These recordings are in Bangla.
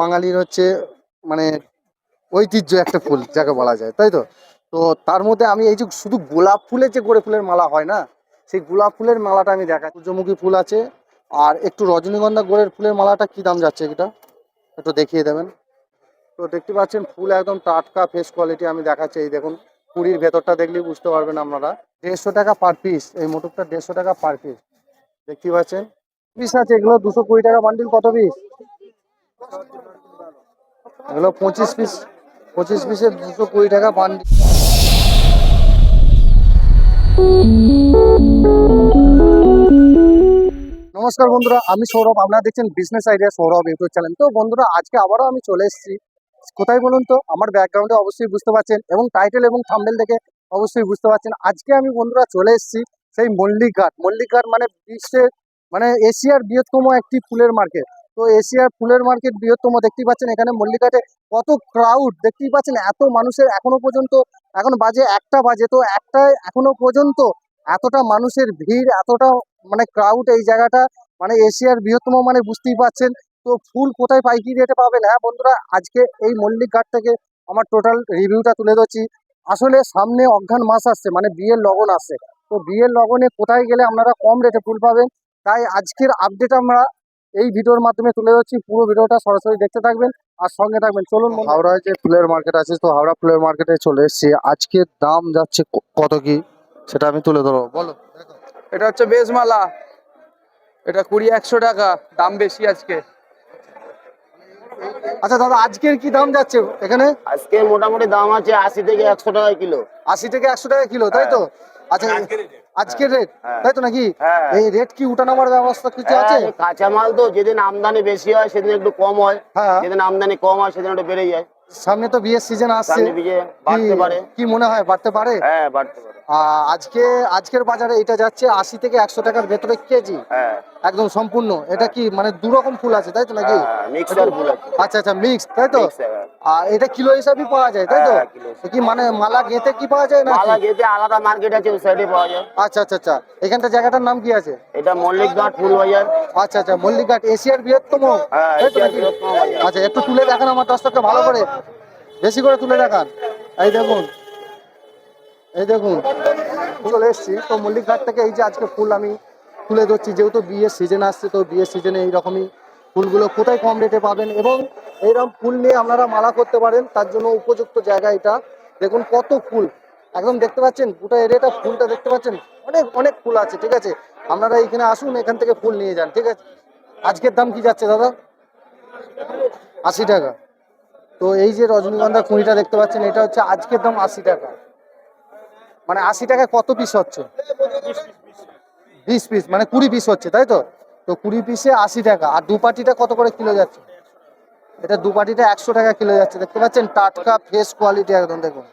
বাঙালির হচ্ছে মানে ঐতিহ্য একটা ফুল, যাকে বলা যায়, তাই তো? তো তার মধ্যে আমি এই যে শুধু গোলাপ ফুলের যে গোড়ে ফুলের মালা হয় না, সেই গোলাপ ফুলের মালাটা আমি দেখা সূর্যমুখী ফুল আছে, আর একটু রজনীগন্ধা গোড়ের ফুলের মালাটা কি দাম যাচ্ছে এটা? একটু দেখিয়ে দেবেন। তো দেখতে পাচ্ছেন, ফুল একদম টাটকা ফ্রেশ কোয়ালিটি আমি দেখাচ্ছি। এই দেখুন কুড়ির ভেতরটা দেখলেই বুঝতে পারবেন আপনারা। দেড়শো টাকা পার পিস এই মোটরটা দেড়শো টাকা পার পিস দেখতে পাচ্ছেন? পিস আছে এগুলো, দুশো কুড়ি টাকা বান্ডিল কত পিস এগুলো পঁচিশ পিস পঁচিশ পিসের দুশো কুড়ি টাকা নমস্কার বন্ধুরা, আমি সৌরভ। আপনারা দেখছেন business idea Sourav YouTube channel তো বন্ধুরা, আজকে আবারও আমি চলে এসেছি। কোথায় বলুন তো? আমার ব্যাকগ্রাউন্ডে অবশ্যই বুঝতে পারছেন এবং টাইটেল এবং থাম্বেল দেখে অবশ্যই বুঝতে পারছেন। আজকে আমি বন্ধুরা চলে এসেছি সেই মল্লিকঘাট মল্লিকঘাট মানে বিশ্বের মানে এশিয়ার বৃহত্তম একটি ফুলের মার্কেট তো এশিয়ার ফুলের মার্কেট বৃহত্তম দেখতেই পাচ্ছেন এখানে মল্লিকাটে কত ক্রাউড দেখতেই পাচ্ছেন, এত মানুষের এখনও পর্যন্ত, এখন বাজে একটা বাজে, তো একটায় এখনও পর্যন্ত এতটা মানুষের ভিড়, এতটা মানে ক্রাউড এই জায়গাটা মানে এশিয়ার বৃহত্তম মানে বুঝতেই পাচ্ছেন। তো ফুল কোথায় পাইকারি রেটে পাবেন? হ্যাঁ বন্ধুরা, আজকে এই মল্লিক ঘাট থেকে আমার টোটাল রিভিউটা তুলে ধরছি। আসলে সামনে অজ্ঞান মাস আসছে মানে বিয়ের লগন আসছে। তো বিয়ের লগনে কোথায় গেলে আপনারা কম রেটে ফুল পাবেন? তাই আজকের আপডেট আমরা এই ভিডিওর মাধ্যমে তুলে ধরছি পুরো ভিডিওটা সরাসরি দেখতে থাকবেন আর সঙ্গে থাকবেন। চলুন হাওড়ায় যে ফুলের মার্কেট আছে তো হাওড়া ফুলের মার্কেটে চলে এসেছি। আজকের দাম যাচ্ছে কত কি? সেটা আমি তুলে ধরবো। বলো। এটা হচ্ছে বেজমালা। এটা কুড়ি একশো টাকা দাম বেশি আজকে। আচ্ছা দাদা আজকের কি দাম যাচ্ছে এখানে? আজকে মোটামুটি দাম আছে আশি থেকে একশো টাকা কিলো। আশি থেকে একশো টাকা কিলো তাই তো? আচ্ছা আজকের রেট হ্যাঁ। তাই তো নাকি? হ্যাঁ। এই রেট কি উঠানামার ব্যবস্থা কিছু আছে? হ্যাঁ, কাঁচামাল তো যেদিন আমদানি বেশি হয় সেদিন একটু কম হয়। হ্যাঁ। যেদিন আমদানি কম হয় সেদিন একটু বেড়ে যায়। সামনে তো বিয়ের সিজন আসছে। কি- মনে হয় বাড়তে পারে? হ্যাঁ বাড়তে পারে। আহ, আজকে আজকের বাজারে এটা যাচ্ছে আশি থেকে একশো টাকার ভেতরে কেজি। হ্যাঁ। একদম সম্পূর্ণ। এটা কি মানে দু রকম ফুল আছে তাই তো নাকি? ফুল আচ্ছা আচ্ছা মিক্স তাই তো? হ্যাঁ। আর এটা কিলো হিসাবই পাওয়া যায় তাই তো? হ্যাঁ, হিসাবে। কি মানে মালা গেঁথে কি পাওয়া যায় না মালা গেতে আলাদা মার্কেট আছে ওই সাইডে পাওয়া যায়। আচ্ছা আচ্ছা আচ্ছা। এখানটা জায়গাটার নাম কি আছে? এটা মল্লিক ঘাট ফুল বাজার আচ্ছা আচ্ছা মল্লিকঘাট এশিয়ার বৃহত্তম। হ্যাঁ আচ্ছা একটু তুলে দেখান আমার দর্শককে ভালো করে। বেশি করে তুলে দেখান। এই দেখুন। এই দেখুন। চলে এসছি। তো মল্লিক ঘাট থেকে এই যে আজকে ফুল আমি তুলে ধরছি, যেহেতু বিয়ের সিজন আসছে, তো বিয়ের সিজনে এইরকমই ফুলগুলো কোথায় কম রেটে পাবেন এবং এইরকম ফুল নিয়ে আপনারা মালা করতে পারেন, তার জন্য উপযুক্ত জায়গা এটা। দেখুন কত ফুল, একদম দেখতে পাচ্ছেন? গোটা এরিয়াটা ফুলটা দেখতে পাচ্ছেন? অনেক অনেক ফুল আছে, ঠিক আছে? আপনারা এখানে আসুন, এখান থেকে ফুল নিয়ে যান, ঠিক আছে? আজকের দাম কি যাচ্ছে দাদা? আশি টাকা। তো এই যে রজনীগন্ধা কুঁড়িটা দেখতে পাচ্ছেন, এটা হচ্ছে আজকের দাম আশি টাকা। মানে আশি টাকায় কত পিস হচ্ছে? বিশ পিস মানে কুড়ি পিস হচ্ছে, তাই তো? তো কুড়ি পিসে আশি টাকা, আর দু পাটিটা কত করে কিলো যাচ্ছে? এটা দু পাটিটা একশো টাকা কিলো যাচ্ছে, দেখতে পাচ্ছেন? টাটকা ফ্রেশ কোয়ালিটি একদম, দেখুন।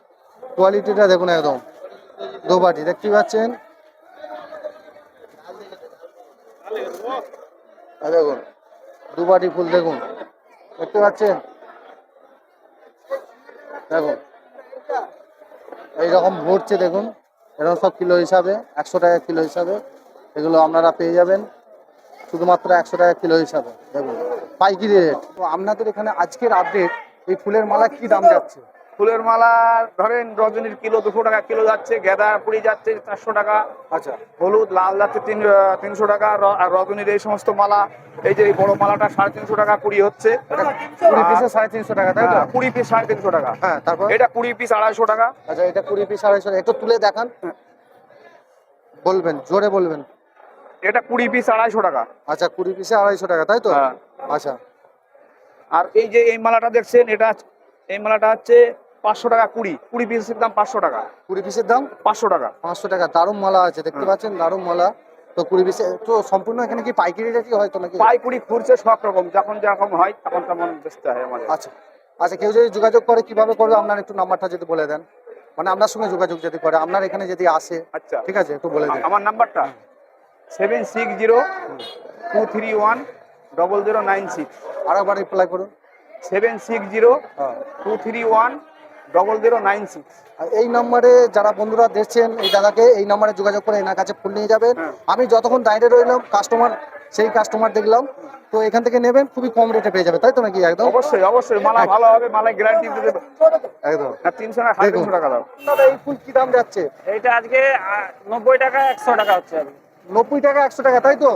কোয়ালিটিটা দেখুন একদম। দু পাটি দেখতে পাচ্ছেন? দেখুন দু পাটি ফুল, দেখুন। দেখতে পাচ্ছেন? দেখুন। এইরকম ভরছে, দেখুন। এরকম সব কিলো হিসাবে, একশো টাকা কিলো হিসাবে। এগুলো আপনারা পেয়ে যাবেন। শুধুমাত্র একশো টাকা কিলো হিসাবে। দেখুন পাইকারি রেট তো আপনাদের এখানে আজকের আপডেট এই ফুলের মালা কি দাম যাচ্ছে? ফুলের মালা ধরেন রজনীর কিলো দুশো টাকা কিলো যাচ্ছে গেঁদা পুরি যাচ্ছে চারশো টাকা। আচ্ছা। হলুদ লাল যাচ্ছে তিন তিনশো টাকা। র- আর রজনীর এই সমস্ত মালা এই যে এই বড় মালাটা সাড়ে তিনশো টাকা কুড়ি হচ্ছে। কুড়ি পিসে সাড়ে তিনশো টাকা তাই তো? হ্যাঁ, কুড়ি পিস সাড়ে তিনশো টাকা। হ্যাঁ তারপর? এটা কুড়ি পিস আড়াইশো টাকা। আচ্ছা এটা কুড়ি পিস আড়াইশো টাকা। একটু তুলে দেখান। বলবেন জোরে বলবেন। এটা কুড়ি পিস আড়াইশো টাকা। আচ্ছা কুড়ি পিসে আড়াইশো টাকা তাই তো? হ্যাঁ। আচ্ছা। আর এই যে এই মালাটা দেখছেন এটা এই মালাটা হচ্ছে পাঁচশো টাকা কুড়ি। কুড়ি পিসের দাম পাঁচশো টাকা। কুড়ি পিসের দাম? পাঁচশো টাকা। পাঁচশো টাকা দারুণ মালা আছে দেখতে পাচ্ছেন? দারুণ মালা। তো কুড়ি পিসে তো সম্পূর্ণ এখানে কি পাইকারি রেটই হয়তো নাকি? পাই কুড়ি খুঁড়ছে সব রকম যখন যেরকম হয় তখন তেমন বেচতে হয় আমাদের। আচ্ছা। আচ্ছা কেউ যদি যোগাযোগ করে কীভাবে করবে? আপনার একটু নাম্বারটা যদি বলে দেন। মানে আপনার সঙ্গে যোগাযোগ যদি করে আপনার এখানে যদি আসে আচ্ছা। ঠিক আছে একটু বলে দেন। আমার নাম্বারটা? Seven six zero two three one double zero nine six আরেকবার রিপ্লাই করুন। সেভেন সিক্স জিরো হ্যাঁ two three one double zero nine six এই নম্বরে যারা বন্ধুরা দেখছেন এই দাদাকে এই নম্বরে যোগাযোগ করে এনার কাছে ফুল নিয়ে যাবেন। হ্যাঁ। আমি যতক্ষণ দাঁড়িয়ে রইলাম কাস্টমার সেই কাস্টমার দেখলাম। তো এখান থেকে নেবেন খুবই কম রেটে পেয়ে যাবে তাই তো নাকি একদম? অবশ্যই অবশ্যই মালা ভালো হবে মালা গ্যারান্টি দিতে একদম। না তিনশো না সাড়ে তিনশো টাকা দাও। দাদা এই ফুল কি দাম যাচ্ছে? এইটা আজকে আহ, নব্বই টাকা একশো টাকা হচ্ছে। নব্বই টাকা একশো টাকা তাই তো?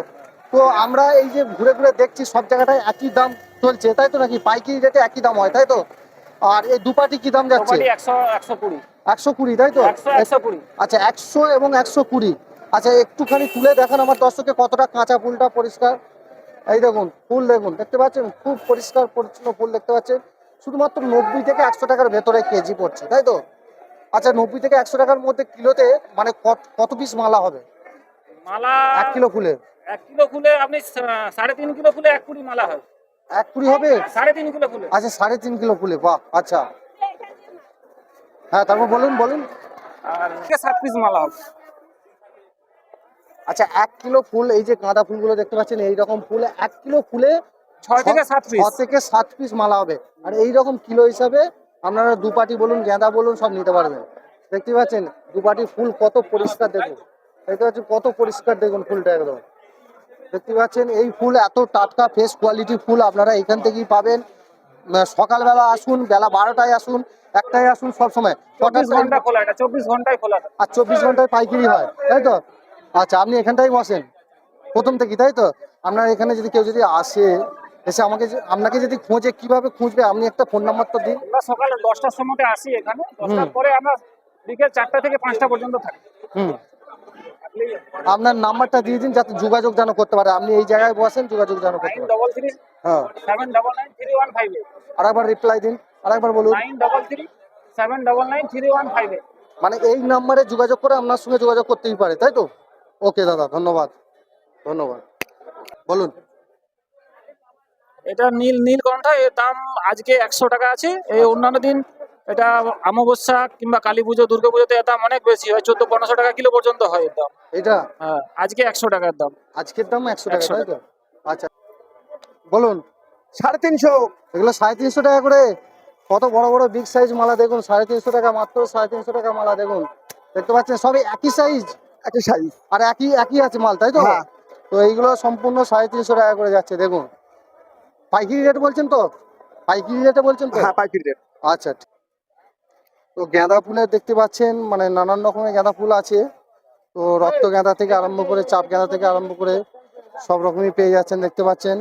তো আমরা এই যে ঘুরে ঘুরে দেখছি সব জায়গাটায় একই দাম চলছে তাই তো নাকি? পাইকারি রেটে একই দাম হয় তাই তো? আর এই দুপাটি কি দাম যাচ্ছে? একশো কুড়ি। তাই তো? একশো একশো কুড়ি। আচ্ছা একশো এবং একশো কুড়ি। আচ্ছা একটুখানি তুলে দেখান আমার দর্শককে কতটা কাঁচা ফুলটা পরিষ্কার। এই দেখুন ফুল দেখুন দেখতে পাচ্ছেন? খুব পরিষ্কার পরিচ্ছন্ন ফুল দেখতে পাচ্ছেন। শুধুমাত্র নব্বই থেকে একশো টাকার ভেতরে কেজি পড়ছে তাই তো? আচ্ছা নব্বই থেকে একশো টাকার মধ্যে কিলোতে মানে কত- কত পিস মালা হবে? মালা এক কিলো ফুলের এক কিলো ফুলে আপনি সাড়ে তিন কিলো ফুলে এক কুড়ি মালা হয়। এক কুড়ি হবে? সাড়ে তিন কিলো ফুলে। আচ্ছা সাড়ে তিন কিলো ফুলে বাহ আচ্ছা। হ্যাঁ তারপর বলুন বলুন। আর সাত পিস মালা হবে? আচ্ছা এক কিলো ফুল এই যে গাঁদা ফুলগুলো দেখতে পাচ্ছেন এই রকম ফুল এক কিলো ফুলে ছয় থেকে সাত ছ পিস। থেকে সাত পিস মালা হবে। আর এই রকম কিলো হিসাবে আপনারা দুপাটি বলুন গেঁদা বলুন সব নিতে পারবেন। দেখতে পাচ্ছেন দুপাটি ফুল কত পরিষ্কার দেখুন। দেখতে পাচ্ছেন কত পরিষ্কার দেখুন ফুলটা একদম। দেখতে পাচ্ছেন এই ফুল এত টাটকা ফ্রেশ কোয়ালিটি ফুল আপনারা এখান থেকেই পাবেন। সকালবেলা আসুন বেলা বারোটায় আসুন একটায় আসুন সব সময় চব্বিশ ঘণ্টা খোলা এটা চব্বিশ ঘন্টায় খোলা আর চব্বিশ ঘন্টায় পাইকারি হয় তাই তো? আচ্ছা আপনি এখানটাই বসেন। প্রথম থেকে তাই তো? আপনার এখানে যদি কেউ যদি আসে এসে আমাকে আপনাকে যদি খোঁজে কীভাবে খুঁজবে? আপনি একটা ফোন নাম্বার তো দিন। আমরা সকালে দশটার সময় আসি এখানে দশটার পরে আমরা বিকেল চারটা থেকে পাঁচটা পর্যন্ত থাকি। হুম। আপনার নাম্বারটা দিয়ে দিন যাতে যোগাযোগ যেন করতে পারে। আপনি এই জায়গায় বসেন, যোগাযোগ যেন করতে পারে। হ্যাঁ। এইট আরেকবার রিপ্লাই দিন বলুন। থ্রি ওয়ান ফাইভ মানে এই নাম্বারে যোগাযোগ করে আপনার সঙ্গে যোগাযোগ করতেই পারে, তাই তো? ওকে দাদা, ধন্যবাদ। ধন্যবাদ। বলুন। এটা নীল নীলকণ্ঠা এর দাম আজকে একশো টাকা আছে। এই অন্যান্য দিন এটা অমাবস্যা কিংবা কালী পুজো দুর্গা পুজোতে দাম অনেক বেশি হয়। চোদ্দ পনেরোশো টাকা কিলো পর্যন্ত হয় দাম। এটা? হ্যাঁ আজকে একশো টাকার দাম। আজকের দাম একশো টাকা তাই তো? আচ্ছা। বলুন সাড়ে তিনশো। এগুলো সাড়ে তিনশো টাকা করে? কত বড় বড় বিগ সাইজ মালা দেখুন সাড়ে তিনশো টাকা মাত্র সাড়ে তিনশো টাকা মালা দেখুন। দেখতে পাচ্ছেন সবই একই সাইজ একই সাইজ আর একই একই আছে মাল তাই তো? হ্যাঁ। তো এইগুলো সম্পূর্ণ সাড়ে তিনশো টাকা করে যাচ্ছে দেখুন। পাইকারি রেট বলছেন তো? পাইকারি রেটে বলছেন তো? হ্যাঁ পাইকারি রেট আচ্ছা। তো গাঁদা ফুলের দেখতে পাচ্ছেন মানে নানান রকমের গাঁদা ফুল আছে। তো রক্ত গাঁদা থেকে আরম্ভ করে চাপ গাঁদা থেকে আরম্ভ করে সব রকমই পেয়ে যাচ্ছেন দেখতে পাচ্ছেন।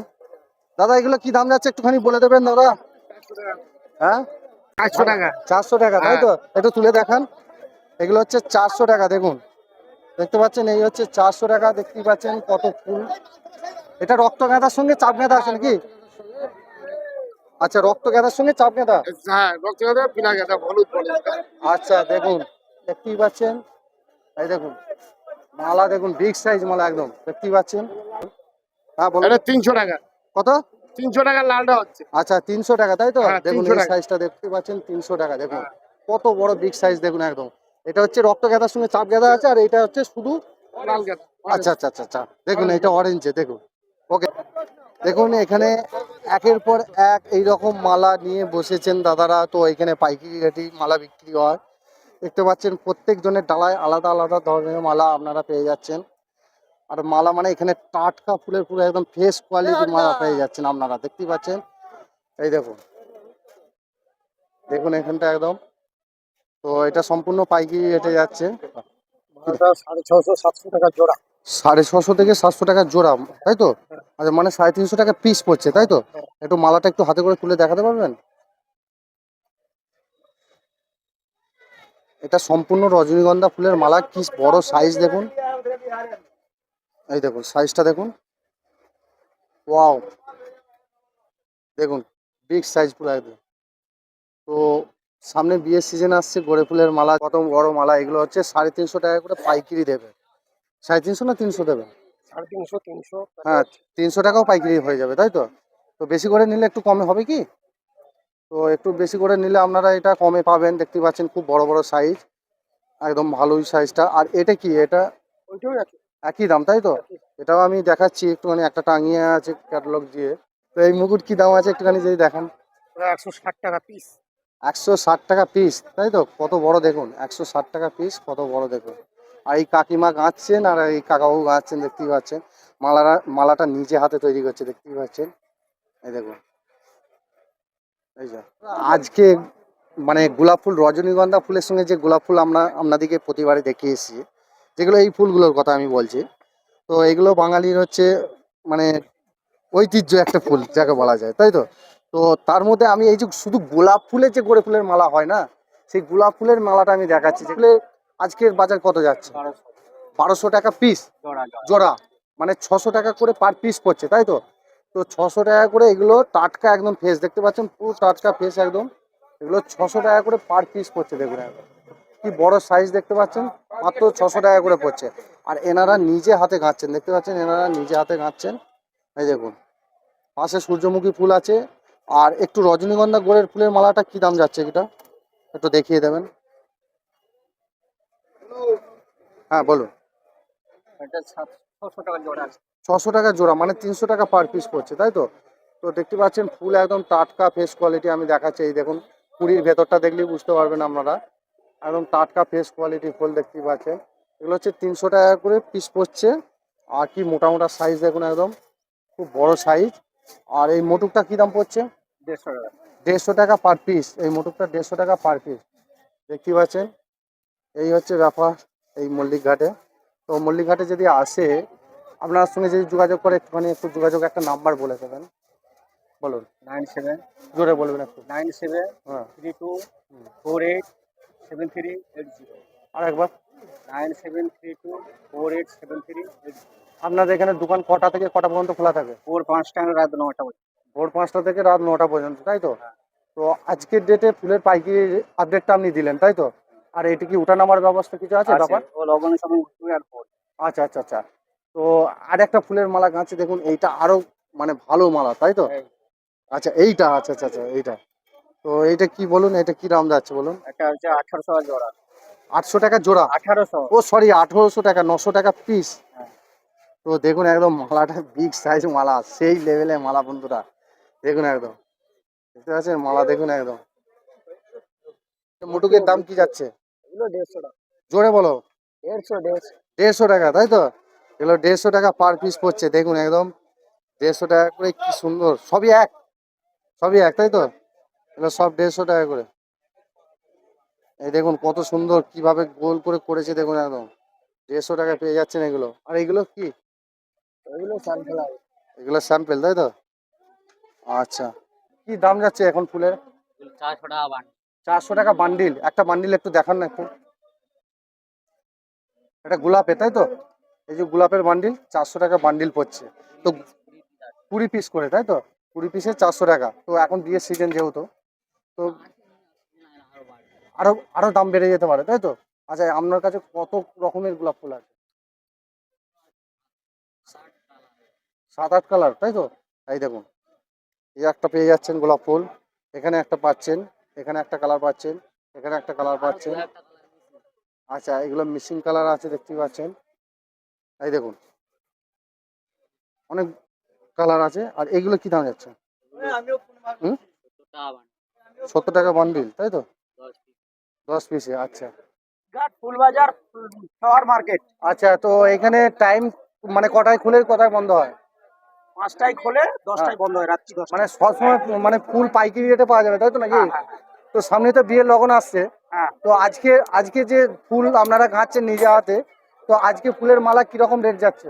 দাদা এগুলো কি দাম যাচ্ছে একটুখানি বলে দেবেন দাদা? হ্যাঁ? চারশো টাকা। চারশো টাকা তাই তো? একটু তুলে দেখান। এগুলো হচ্ছে চারশো টাকা দেখুন। দেখতে পাচ্ছেন এই হচ্ছে চারশো টাকা দেখতেই পাচ্ছেন কত ফুল। এটা রক্ত গাঁদার সঙ্গে চাপ গাঁদা আছে নাকি? আচ্ছা রক্ত গাঁদার সঙ্গে চাপ গাঁদা? হ্যাঁ রক্ত গাঁদা পিনা গাঁদা হলুদ আচ্ছা দেখুন দেখতেই পাচ্ছেন? এই দেখুন মালা দেখুন বিগ সাইজ মালা একদম দেখতেই পাচ্ছেন? হ্যাঁ বলুন। এটা তিনশো টাকা। কত? তিনশো টাকা লালটা হচ্ছে। আচ্ছা তিনশো টাকা তাই তো? হ্যাঁ, দেখুন এই সাইজটা দেখতে পাচ্ছেন তিনশো টাকা দেখুন। কত বড় বিগ সাইজ দেখুন একদম। এটা হচ্ছে রক্ত গাঁদার সঙ্গে চাপ গাঁদা আছে আর এটা হচ্ছে শুধু লাল গাঁদা। আচ্ছা আচ্ছা আচ্ছা আচ্ছা। দেখুন এটা অরেঞ্জে দেখুন। ওকে দেখুন, এখানে একের পর এক এই রকম মালা নিয়ে বসেছেন দাদারা। তো এখানে পাইকারি রেটেই মালা বিক্রি হয়। দেখতে পাচ্ছেন প্রত্যেক জনের ডালায় আলাদা আলাদা ধরনের মালা আপনারা পেয়ে যাচ্ছেন। আর মালা মানে এখানে টাটকা ফুলের পুরো একদম ফ্রেশ কোয়ালিটির মালা পেয়ে যাচ্ছেন আপনারা। দেখতেই পাচ্ছেন? এই দেখুন। দেখুন এখানটা একদম। তো এটা সম্পূর্ণ পাইকারি রেটে যাচ্ছে। সাড়ে ছশো সাতশো টাকা জোড়া। সাড়ে ছশো থেকে সাতশো টাকা জোড়া, তাই তো? আচ্ছা মানে সাড়ে তিনশো টাকা পিস পড়ছে, তাই তো? একটু মালাটা একটু হাতে করে তুলে দেখাতে পারবেন? এটা সম্পূর্ণ রজনীগন্ধা ফুলের মালা, কি বড় সাইজ দেখুন। এই দেখুন সাইজটা দেখুন। ওয়াও দেখুন বিগ সাইজ পুরো একদম। তো সামনে বিয়ের সিজন আসছে, গোড়ে ফুলের মালা কত বড় মালা, এগুলো হচ্ছে সাড়ে তিনশো টাকা করে পাইকিরি দেবে। সাড়ে তিনশো না তিনশো দেবে সাড়ে তিনশো তিনশো। হ্যাঁ তিনশো টাকাও পাইকারি হয়ে যাবে তাই তো? তো বেশি করে নিলে একটু কমে হবে কি? তো একটু বেশি করে নিলে আপনারা এটা কমে পাবেন দেখতে পাচ্ছেন খুব বড় বড় সাইজ একদম ভালোই সাইজটা আর এটা কি? এটা একই দাম তাই তো? এটাও আমি দেখাচ্ছি একটুখানি একটা টাঙিয়ে আছে ক্যাটালগ দিয়ে। তো এই মুকুট কি দাম আছে একটুখানি যদি দেখান? একশো ষাট টাকা পিস একশো ষাট টাকা পিস তাই তো? কত বড় দেখুন একশো ষাট টাকা পিস কত বড় দেখুন। আর এই কাকিমা গাঁচ্ছেন আর এই কাকাবাবু গাঁচ্ছেন দেখতেই পাচ্ছেন। মালারা, মালাটা নিজে হাতে তৈরি করছে, দেখতেই পাচ্ছেন। এই দেখুন এই যে, আজকে মানে গোলাপ ফুল, রজনীগন্ধা ফুলের সঙ্গে যে গোলাপ ফুল আমরা, আপনাদেরকে প্রতিবারে দেখিয়ে এসেছি, যেগুলো এই ফুলগুলোর কথা আমি বলছি। তো এগুলো বাঙালির হচ্ছে মানে ঐতিহ্য একটা ফুল, যাকে বলা যায়, তাই তো? তো তার মধ্যে আমি এই যে শুধু গোলাপ ফুলের যে গোড়ে ফুলের মালা হয় না, সেই গোলাপ ফুলের মালাটা আমি দেখাচ্ছি। যেগুলো আজকের বাজার কত যাচ্ছে? বারোশো টাকা পিস জোড়া মানে ছশো টাকা করে পার পিস পড়ছে তাই তো? তো ছশো টাকা করে এগুলো টাটকা একদম ফেস দেখতে পাচ্ছেন? পুরো টাটকা ফেস একদম। এগুলো ছশো টাকা করে পার পিস পড়ছে দেখুন কি বড় সাইজ দেখতে পাচ্ছেন? মাত্র ছশো টাকা করে পড়ছে। আর এনারা নিজে হাতে গাঁচ্ছেন দেখতে পাচ্ছেন? এনারা নিজে হাতে গাঁচ্ছেন এই দেখুন। পাশে সূর্যমুখী ফুল আছে। আর একটু রজনীগন্ধা গোড়ের ফুলের মালাটা কি দাম যাচ্ছে এটা? একটু দেখিয়ে দেবেন। হ্যাঁ বলুন। ছশো টাকা জোড়া মানে তিনশো টাকা পার পিস পড়ছে তাই তো? তো দেখতে পাচ্ছেন ফুল একদম টাটকা ফ্রেশ কোয়ালিটি আমি দেখাচ্ছি এই দেখুন কুড়ির ভেতরটা দেখলেই বুঝতে পারবেন আপনারা। একদম টাটকা ফ্রেশ কোয়ালিটি ফুল দেখতে পাচ্ছেন। এগুলো হচ্ছে তিনশো টাকা করে পিস পড়ছে। আর কি মোটা মোটা সাইজ দেখুন একদম খুব বড় সাইজ আর এই মোটুকটা কি দাম পড়ছে? দেড়শো টাকা। দেড়শো টাকা পার পিস এই মোটুকটা দেড়শো টাকা পার পিস দেখতে পাচ্ছেন এই হচ্ছে ব্যাপার এই মল্লিক ঘাটে তো মল্লিক ঘাটে যদি আসে আপনার সঙ্গে যদি যোগাযোগ করে একটুখানি একটু যোগাযোগ একটা নাম্বার বলে দেবেন। বলুন। নাইন সেভেন জোরে বলবেন একটু। নাইন সেভেন হ্যাঁ। Three two four eight seven three eight zero. আর একবার। Nine seven three two four eight seven three eight আপনাদের এখানে দোকান কটা থেকে কটা পর্যন্ত খোলা থাকে? ফোর পাঁচটা রাত নটা বজে ভোর পাঁচটা থেকে রাত নটা পর্যন্ত তাই তো? তো আজকের ডেটে ফুলের পাইকারি আপডেটটা আপনি দিলেন তাই তো? আর এটা কি উঠানামার ব্যবস্থা কিছু আছে ব্যাপার? ও লবণের সময় উঠবে আর পর আচ্ছা আচ্ছা আচ্ছা। তো আর একটা ফুলের মালা গাছে দেখুন এইটা আরও মানে ভালো মালা তাই তো? আচ্ছা এইটা আচ্ছা আচ্ছা আচ্ছা এইটা। তো এইটা কি বলুন এটা কি দাম যাচ্ছে বলুন? একটা হচ্ছে আঠারোশো জোড়া। আটশো টাকা জোড়া? আঠারোশো। ও সরি আঠেরোশো টাকা নশো টাকা পিস হ্যাঁ। তো দেখুন একদম মালাটা বিগ সাইজ মালা সেই লেভেলে মালা বন্ধুরা। দেখুন একদম। দেখতে পাচ্ছেন? মালা দেখুন একদম। মুটুকের দাম কি যাচ্ছে? এগুলো দেড়শো টাকা। জোরে বলো। দেড়শো দেড়শো। দেড়শো টাকা তাই তো? এগুলো দেড়শো টাকা পার পিস পড়ছে দেখুন একদম। দেড়শো টাকা করে কি সুন্দর সবই এক। সবই এক তাই তো? এগুলো সব দেড়শো টাকা করে। এই দেখুন কত সুন্দর কীভাবে গোল করে করেছে দেখুন একদম। দেড়শো টাকা পেয়ে যাচ্ছেন এগুলো। আর এগুলো কি? এগুলো সানফ্লাওয়ার এগুলো স্যাম্পেল তাই তো? আচ্ছা। কি দাম যাচ্ছে এখন ফুলের? চারশো টাকা চারশো টাকা বান্ডিল একটা বান্ডিল একটু দেখান না একটু। এটা গোলাপে, তাই তো? এই যে গোলাপের বান্ডিল চারশো টাকা বান্ডিল পড়ছে। তো কুড়ি পিস করে, তাই তো? কুড়ি পিসে চারশো টাকা। তো এখন বিয়ের সিজন যেহেতু, তো আরও আরও দাম বেড়ে যেতে পারে, তাই তো? আচ্ছা আপনার কাছে কত রকমের গোলাপ ফুল আছে? সাত আট কালার তাই তো? এই দেখুন, এই একটা পেয়ে যাচ্ছেন গোলাপ ফুল। এখানে একটা পাচ্ছেন এখানে একটা কালার পাচ্ছেন এখানে একটা কালার পাচ্ছেন। আচ্ছা এগুলো মিসিং কালার আছে দেখতে পাচ্ছেন। এই দেখুন। অনেক কালার আছে। আর এগুলো কি দাম যাচ্ছে? সত্তর টাকা বান্ডিল তাই তো? দশ পিসে আচ্ছা। ফুলবাজার শহর মার্কেট আচ্ছা তো এখানে টাইম মানে কটায় খুলে কটায় বন্ধ হয়? পাঁচটায় খোলে দশটায় বন্ধ হয় রাত্রি মানে সবসময় মানে ফুল পাইকারি রেটে পাওয়া যাবে তাই তো নাকি? হ্যাঁ, হ্যাঁ। তো সামনে তো বিয়ের লগন আসছে। হ্যাঁ। তো আজকে আজকে যে ফুল আপনারা গাঁচ্ছেন নিজে হাতে তো আজকে ফুলের মালা কীরকম রেট যাচ্ছে?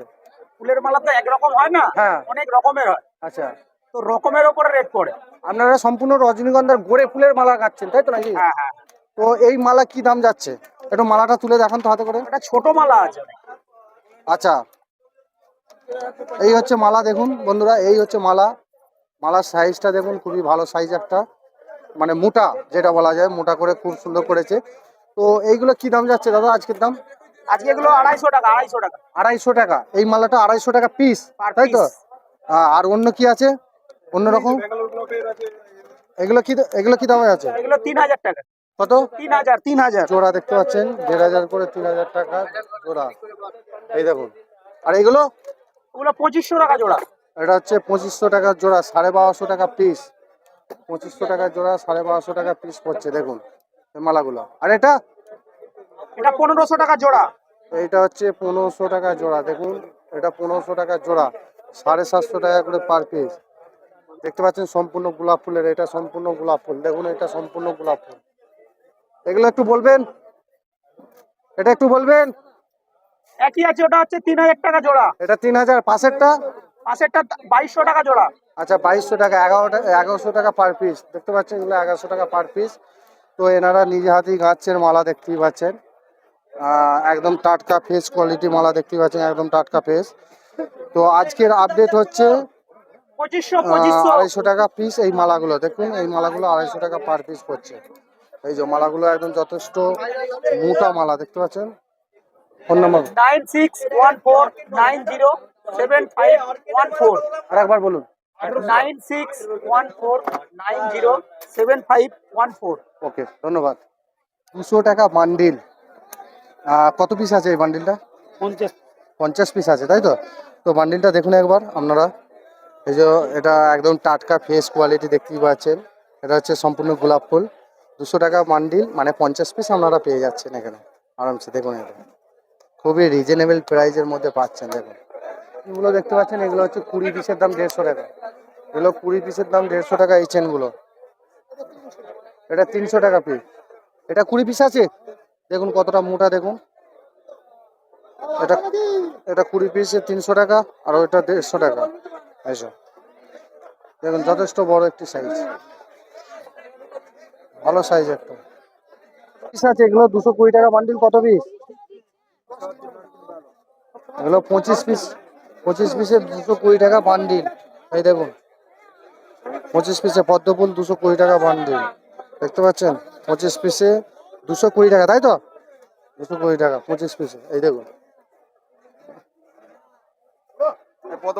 ফুলের মালা তো একরকম হয় না হ্যাঁ। অনেক রকমের হয়। আচ্ছা। তো রকমের উপরে রেট পড়ে। আপনারা সম্পূর্ণ রজনীগন্ধার গোড়ে ফুলের মালা গাচ্ছেন তাই তো নাকি? হ্যাঁ হ্যাঁ। তো এই মালা কি দাম যাচ্ছে? একটু মালাটা তুলে দেখান তো হাতে করে। এটা ছোট মালা আছে। আচ্ছা। এই হচ্ছে মালা দেখুন বন্ধুরা এই হচ্ছে মালা। মালার সাইজটা দেখুন খুবই ভালো সাইজ একটা। মানে মোটা যেটা বলা যায় মোটা করে খুব সুন্দর করেছে। তো এইগুলো কি দাম যাচ্ছে দাদা আজকের দাম? আজকে এগুলো আড়াইশো টাকা আড়াইশো টাকা। আড়াইশো টাকা। এই মালাটা আড়াইশো টাকা পিস তাই তো? piece। আর অন্য কি আছে? অন্য রকম? এগুলো কি এগুলো কি দামে আছে? এগুলো তিন হাজার টাকা। কত? তিন হাজার তিন হাজার। জোড়া দেখতে পাচ্ছেন দেড় হাজার করে তিন হাজার টাকা জোড়া। এই দেখুন। আর এগুলো? ওগুলো পঁচিশশো টাকা জোড়া। এটা হচ্ছে পঁচিশশো টাকা জোড়া সাড়ে বারোশো টাকা পিস পঁচিশশো টাকা জোড়া সাড়ে বারোশো টাকা পিস পড়ছে দেখুন মালাগুলো। আর এটা? এটা পনেরোশো টাকা জোড়া। এটা হচ্ছে পনেরোশো টাকা জোড়া দেখুন এটা পনেরোশো টাকা জোড়া সাড়ে সাতশো টাকা করে পার পিস দেখতে পাচ্ছেন সম্পূর্ণ গোলাপ ফুলের এটা সম্পূর্ণ গোলাপ ফুল দেখুন এটা সম্পূর্ণ গোলাপ ফুল। এগুলো একটু বলবেন? এটা একটু বলবেন? একই আছে ওটা হচ্ছে তিন হাজার টাকা জোড়া। এটা তিন হাজার পাশেরটা? পাশেরটা বাইশশো টাকা জোড়া। আচ্ছা বাইশশো টাকা এগারোটা এগারোশো টাকা পার পিস দেখতে পাচ্ছেন এগুলো এগারোশো টাকা পার পিস তো এনারা নিজে হাতেই গাছের মালা দেখতেই পাচ্ছেন। একদম টাটকা ফেস কোয়ালিটি মালা দেখতেই পাচ্ছেন একদম টাটকা ফেস তো আজকের আপডেট হচ্ছে আড়াইশো টাকা পিস এই মালাগুলো। দেখুন এই মালাগুলো আড়াইশো টাকা পার পিস পড়ছে। এই যে মালাগুলো একদম যথেষ্ট মোটা মালা দেখতে পাচ্ছেন? Phone number? Nine six one four nine zero. Seven five one four আরেকবার বলুন। Nine six one four nine zero seven five one four okay ধন্যবাদ। দুশো টাকা বান্ডিল কত পিস আছে এই বান্ডিলটা পঞ্চাশ। পঞ্চাশ পিস আছে তাই তো? তো বান্ডিলটা দেখুন একবার আপনারা। এই যে এটা একদম টাটকা ফেস কোয়ালিটি দেখতেই পাচ্ছেন। এটা হচ্ছে সম্পূর্ণ গোলাপ ফুল। দুশো টাকা বান্ডিল মানে পঞ্চাশ পিস আপনারা পেয়ে যাচ্ছেন এখানে। আরামসে দেখুন এটা। খুবই রিজনেবল প্রাইজের মধ্যে পাচ্ছেন দেখুন। এগুলো দেখতে পাচ্ছেন, এগুলো হচ্ছে কুড়ি পিসের দাম দেড়শো টাকা। এগুলো কুড়ি পিসের দাম দেড়শো টাকা এই চেনগুলো এটা তিনশো টাকা পিস এটা কুড়ি পিস আছে? দেখুন কতটা মোটা, দেখুন। এটা এটা কুড়ি পিসে তিনশো টাকা, আর ওইটা দেড়শো টাকা। এইসব দেখুন, যথেষ্ট বড় একটি সাইজ ভালো সাইজ একটা। পিস আছে, এগুলো দুশো কুড়ি টাকা বান্ডিল কত পিস এগুলো পঁচিশ পিস পঁচিশ পিসে দুশো কুড়ি টাকা বান্ডিল। এই দেখুন, পঁচিশ পিসে পদ্মফুল দুশো কুড়ি টাকা বান্ডিল। দেখতে পাচ্ছেন, পঁচিশ পিসে দুশো কুড়ি টাকা, তাই তো? দুশো কুড়ি টাকা, পঁচিশ পিসে, এই দেখুন। কত